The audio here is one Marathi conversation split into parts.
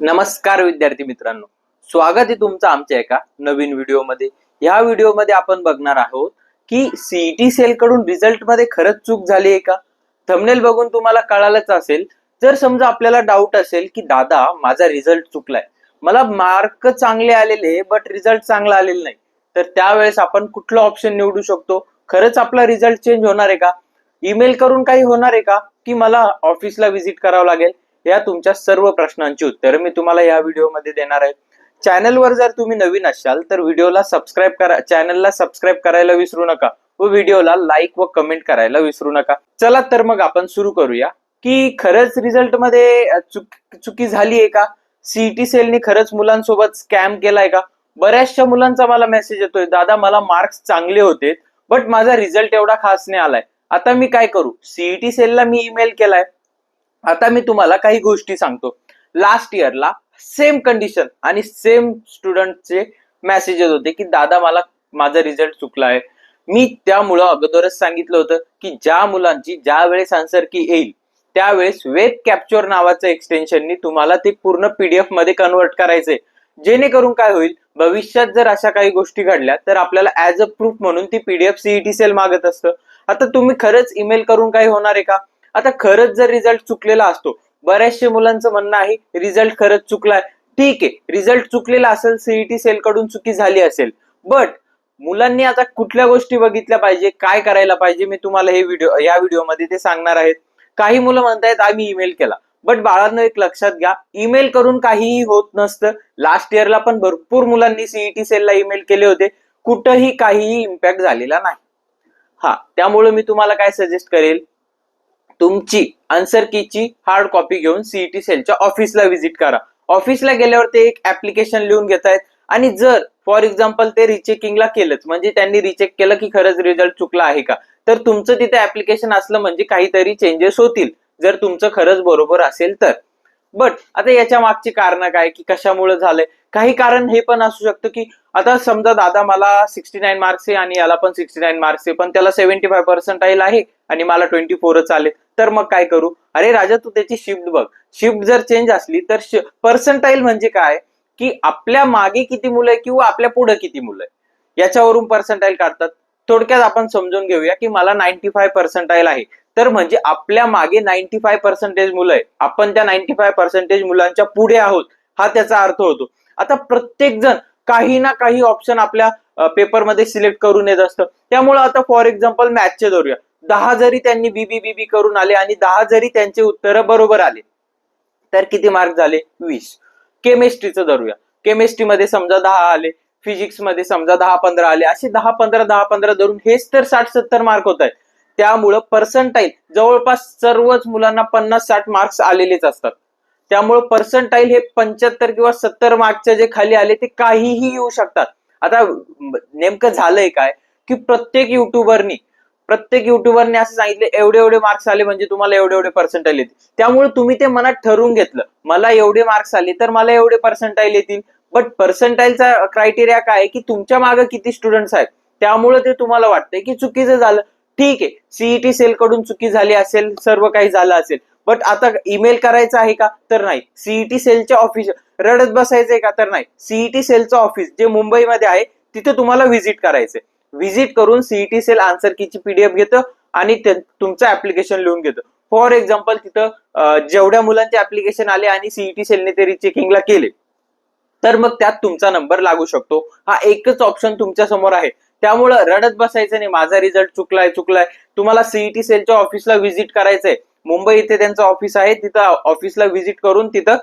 नमस्कार विद्यार्थी मित्रांनो. स्वागत आहे तुमचं आमच्या एका नवीन व्हिडिओमध्ये. या व्हिडिओमध्ये आपण बघणार आहोत की सीईटी सेल कडून रिझल्टमध्ये खरंच चूक झाली आहे का? थंबनेल बघून तुम्हाला कळालंच असेल. जर समजा आपल्याला डाऊट असेल की दादा माझा रिझल्ट चुकलाय. मला मार्क चांगले आलेले बट रिझल्ट चांगला आलेला नाही. तर त्यावेळेस आपण कुठलं ऑप्शन निवडू शकतो? खरंच आपला रिझल्ट चेंज होणार आहे का? ईमेल करून काही होणार आहे का? की मला ऑफिसला व्हिजिट करावं लागेल? या तुमच्या सर्व प्रश्नांची उत्तरं मी तुम्हाला या व्हिडिओमध्ये देणार आहे. चॅनलवर जर तुम्ही नवीन असाल तर व्हिडिओला सबस्क्राईब करा चॅनलला सबस्क्राईब करायला विसरू नका व व्हिडिओला लाईक व कमेंट करायला विसरू नका. चला तर मग आपण सुरू करूया. की खरंच रिझल्टमध्ये चुक चुकी झाली आहे का सीईटी सेलने खरंच मुलांसोबत स्कॅम केलाय का? बऱ्याचशा मुलांचा मला मेसेज येतोय दादा मला मार्क्स चांगले होते बट माझा रिझल्ट एवढा खास नाही आलाय. आता मी काय करू? सीईटी सेलला मी ईमेल केलाय. आता मी तुम्हाला काही गोष्टी सांगतो. लास्ट इयरला सेम कंडिशन आणि सेम स्टुडंटचे मेसेजेस होते की दादा मला माझा रिझल्ट चुकला आहे मी त्यामुळं अगोदरच सांगितलं होतं की ज्या मुलांची ज्या वेळेस आन्सर की येईल त्यावेळेस वेब कॅप्चर नावाचं एक्सटेन्शननी तुम्हाला ते पूर्ण पीडीएफमध्ये कन्वर्ट करायचंय. जेणेकरून काय होईल भविष्यात जर अशा काही गोष्टी घडल्या तर आपल्याला ऍज अ प्रूफ म्हणून ती पीडीएफ सीईटी सेल मागत असतं. आता तुम्ही खरंच ईमेल करून काही होणार आहे का? आता खरंच जर रिझल्ट चुकलेला असतो बऱ्याचशे मुलांचं म्हणणं आहे रिझल्ट खरंच चुकलाय. ठीक आहे रिझल्ट चुकलेला असेल सीईटी सेल कडून चुकी झाली असेल. बट मुलांनी आता कुठल्या गोष्टी बघितल्या पाहिजे काय करायला पाहिजे मी तुम्हाला हे व्हिडिओ या व्हिडिओमध्ये ते सांगणार आहेत. काही मुलं म्हणतायत आम्ही ईमेल केला. बट बाळांनो एक लक्षात घ्या ईमेल करून काहीही होत नसतं. लास्ट इयरला पण भरपूर मुलांनी सीईटी सेलला ईमेल केले होते. कुठंही काहीही इम्पॅक्ट झालेला नाही. हा त्यामुळे मी तुम्हाला काय सजेस्ट करेल? तुमची आन्सर कीची हार्ड कॉपी घेऊन सीईटी सेलच्या ऑफिसला व्हिजिट करा. ऑफिसला गेल्यावर ते एक ऍप्लिकेशन लिहून घेत आहेत. आणि जर फॉर एक्झाम्पल ते रिचेकिंगला केलंच म्हणजे त्यांनी रिचेक केलं की खरंच रिझल्ट चुकला आहे का? तर तुमचं तिथे ऍप्लिकेशन असलं म्हणजे काहीतरी चेंजेस होतील. जर तुमचं खरंच बरोबर असेल तर. बट आता याच्या मागची कारण काय? की कशामुळे झालंय काही कारण हे पण असू शकतं की आता समजा दादा मला सिक्स्टी नाईन मार्क्स आहे आणि याला पण सिक्स्टी नाईन मार्क्स आहे पण त्याला सेव्हन्टी फाय पर्सेंटाईल आहे आणि मला ट्वेंटी फोरच आले तर मग काय करू? अरे राजा तू त्याची शिफ्ट बघ. शिफ्ट जर चेंज असली तर पर्सेंटाईल म्हणजे काय? की आपल्या मागे किती मुलं आहे किंवा आपल्या पुढे किती मुलं आहे? याच्यावरून पर्सेंटाईल काढतात. थोडक्यात आपण समजून घेऊया की मला नाईन्टी फाय पर्सेंटाईल आहे. तर म्हणजे आपल्या मागे नाईन्टी फाय पर्सेंटेज मुलं आहे आपण त्या नाईन्टी फाय पर्सेंटेज मुलांच्या पुढे आहोत हा त्याचा अर्थ होतो. आता प्रत्येक जण काही ना काही ऑप्शन आपल्या पेपरमध्ये सिलेक्ट करून येत असतं. त्यामुळे आता फॉर एक्झाम्पल मॅथचे धरूया. दहा जरी त्यांनी बीबी बीबी करून आले आणि दहा जरी त्यांचे उत्तर बरोबर आले तर किती मार्क झाले? वीस. केमिस्ट्रीचं धरूया. केमिस्ट्रीमध्ये समजा दहा आले फिजिक्समध्ये समजा दहा पंधरा आले. असे दहा पंधरा दहा पंधरा धरून हेच तर साठ सत्तर मार्क होत आहेत. त्यामुळं पर्सेंटाईल जवळपास सर्वच मुलांना पन्नास साठ मार्क्स आलेलेच असतात. त्यामुळं पर्सेंटाईल हे पंच्याहत्तर किंवा सत्तर मार्कचे जे खाली आले ते काहीही येऊ शकतात. आता नेमकं झालंय काय? की प्रत्येक युट्यूबरनी प्रत्येक युट्यूबरने असं सांगितले एवढे एवढे मार्क्स आले म्हणजे तुम्हाला एवढे एवढे पर्सेंटाईल येतील. त्यामुळे तुम्ही ते मनात ठरवून घेतलं मला एवढे मार्क्स आले तर मला एवढे पर्सेंटाईल येतील. बट पर्सेंटाईलचा क्रायटेरिया काय आहे की तुमच्या मागे किती स्टुडंट्स आहेत? त्यामुळे ते तुम्हाला वाटतंय की चुकीचं झालं. ठीक आहे. सीईटी सेल कडून चुकी झाली असेल सर्व काही झालं असेल. बट आता ईमेल करायचा आहे का? तर नाही. सीईटी सेलच्या ऑफिस रडत बसायचंय का? तर नाही. सीईटी सेलचं ऑफिस जे मुंबईमध्ये आहे तिथे तुम्हाला व्हिजिट करायचंय. व्हिजिट करून सीईटी सेल आन्सर कीची पीडीएफ घेतं आणि तुमचं ऍप्लिकेशन लिहून घेतं. फॉर एक्झाम्पल तिथं जेवढ्या मुलांचे ऍप्लिकेशन आले आणि सीईटी सेलने ते रिचेकिंगला केले. तर मग त्यात तुमचा नंबर लागू शकतो. हा एकच ऑप्शन तुमच्यासमोर आहे. त्यामुळं रडत बसायचं नाही. माझा रिझल्ट चुकलाय चुकलाय. तुम्हाला सीईटी सेलच्या ऑफिसला व्हिजिट करायचंय. मुंबई इथे त्यांचं ऑफिस आहे. तिथं ऑफिसला व्हिजिट करून तिथं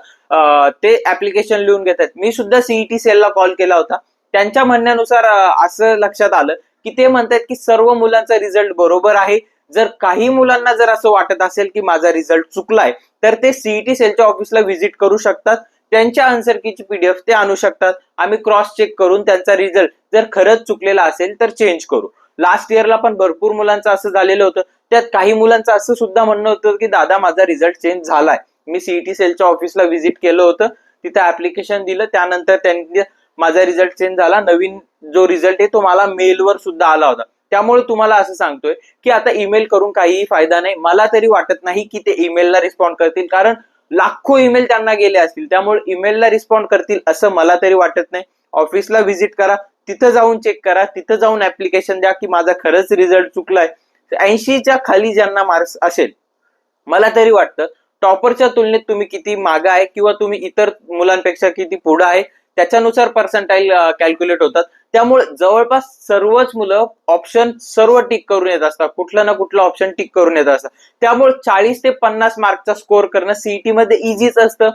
ते ऍप्लिकेशन लिहून घेतात मी सुद्धा सीईटी सेलला कॉल केला होता. त्यांच्या म्हणण्यानुसार असं लक्षात आलं की ते म्हणतात की सर्व मुलांचा रिझल्ट बरोबर आहे. जर काही मुलांना जर असं वाटत असेल की माझा रिझल्ट चुकलाय तर ते सीईटी सेलच्या ऑफिसला व्हिजिट करू शकतात. त्यांच्या आन्सर कीची पीडीएफ ते आणू शकतात. आम्ही क्रॉस चेक करून त्यांचा रिझल्ट जर खरंच चुकलेला असेल तर चेंज करू. लास्ट इयरला पण भरपूर मुलांचं असं झालेलं होतं. त्यात काही मुलांचं असं सुद्धा म्हणणं होतं की दादा माझा रिझल्ट चेंज झालाय. मी सीईटी सेलच्या ऑफिसला व्हिजिट केलं होतं. तिथे ऍप्लिकेशन दिलं. त्यानंतर त्यांनी माझा रिझल्ट चेंज झाला. नवीन जो रिझल्ट आहे तो मला मेलवर सुद्धा आला होता. त्यामुळे तुम्हाला असं सांगतोय की आता ईमेल करून काहीही फायदा नाही. मला तरी वाटत नाही की ते ईमेलला रिस्पॉन्ड करतील. कारण लाखो ईमेल त्यांना गेले असतील. त्यामुळे ईमेलला रिस्पॉन्ड करतील असं मला तरी वाटत नाही. ऑफिसला व्हिजिट करा. तिथं जाऊन चेक करा. तिथं जाऊन ऍप्लिकेशन द्या की माझा खरंच रिझल्ट चुकलाय. ऐंशीच्या खाली ज्यांना मार्क्स असेल मला तरी वाटतं टॉपरच्या तुलनेत तुम्ही किती मागा आहे किंवा तुम्ही इतर मुलांपेक्षा किती पुढं आहे त्याच्यानुसार पर्सेंटाईल कॅल्क्युलेट होतात. त्यामुळे जवळपास सर्वच मुलं ऑप्शन सर्व टिक करून येत असतात. कुठलं ना कुठलं ऑप्शन टिक करून येत असतात. त्यामुळे चाळीस ते पन्नास मार्कचा स्कोअर करणं सीईटी मध्ये इझीच असतं.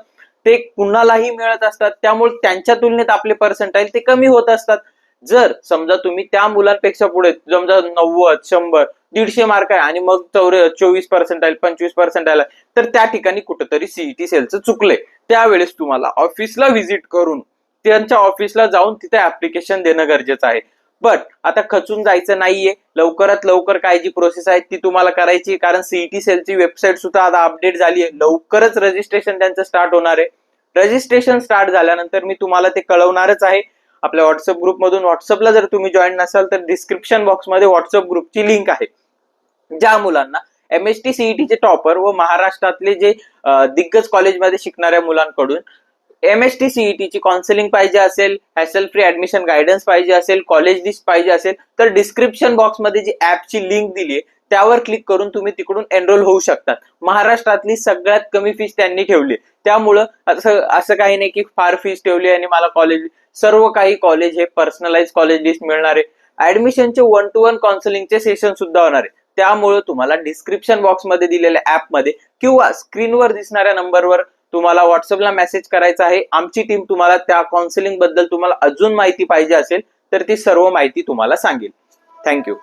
ते कुणालाही मिळत असतात. त्यामुळे त्यांच्या तुलनेत आपले पर्सेंटाईल ते कमी होत असतात. जर समजा तुम्ही त्या मुलांपेक्षा पुढे समजा नव्वद शंभर दीडशे मार्क आहे आणि मग चौरे चोवीस पर्सेंट पर्सेंटाईल पंचवीस पर्सेंट आला तर त्या ठिकाणी कुठंतरी सीईटी सेलचं चुकलंय. त्यावेळेस तुम्हाला ऑफिसला व्हिजिट करून त्यांच्या ऑफिसला जाऊन तिथे ऍप्लिकेशन देणं गरजेचं आहे. बट आता खचून जायचं नाहीये. लवकरात लवकर काय जी प्रोसेस आहे ती तुम्हाला करायची. कारण सीईटी सेलची वेबसाईट सुद्धा आता अपडेट झाली आहे लवकरच रजिस्ट्रेशन त्यांचं स्टार्ट होणार आहे. रजिस्ट्रेशन स्टार्ट झाल्यानंतर मी तुम्हाला ते कळवणारच आहे. आपल्या व्हॉट्सअप ग्रुपमधून व्हॉट्सअपला जर तुम्ही जॉईन नसाल तर डिस्क्रिप्शन बॉक्समध्ये व्हॉट्सअप ग्रुपची लिंक आहे. ज्या मुलांना एम एस टी सीईटीचे टॉपर व महाराष्ट्रातले जे दिग्गज कॉलेजमध्ये शिकणाऱ्या मुलांकडून एम एस टी सीईटीची काउन्सिलिंग पाहिजे असेल हॅसल फ्री ऍडमिशन गायडन्स पाहिजे असेल कॉलेज लिस्ट पाहिजे असेल तर डिस्क्रिप्शन बॉक्समध्ये जी ऍपची लिंक दिली आहे त्यावर क्लिक करून तुम्ही तिकडून एनरोल होऊ शकतात. महाराष्ट्रातली सगळ्यात कमी फीस त्यांनी ठेवली आहे. त्यामुळं असं असं काही नाही की फार फीस ठेवली आणि मला कॉलेज सर्व काही कॉलेज हे पर्सनलाइज कॉलेज लिस्ट मिळणार. आहे ऍडमिशनचे वन टू वन काउन्सिलिंगचे सेशन सुद्धा होणार. आहे त्यामुळे तुम्हाला डिस्क्रिप्शन बॉक्समध्ये दिलेल्या ऍपमध्ये किंवा स्क्रीनवर दिसणाऱ्या नंबरवर तुम्हाला व्हॉट्सअपला मेसेज करायचा आहे. आमची टीम तुम्हाला त्या काउन्सिलिंगबद्दल तुम्हाला अजून माहिती पाहिजे असेल तर ती सर्व माहिती तुम्हाला सांगेल. थँक्यू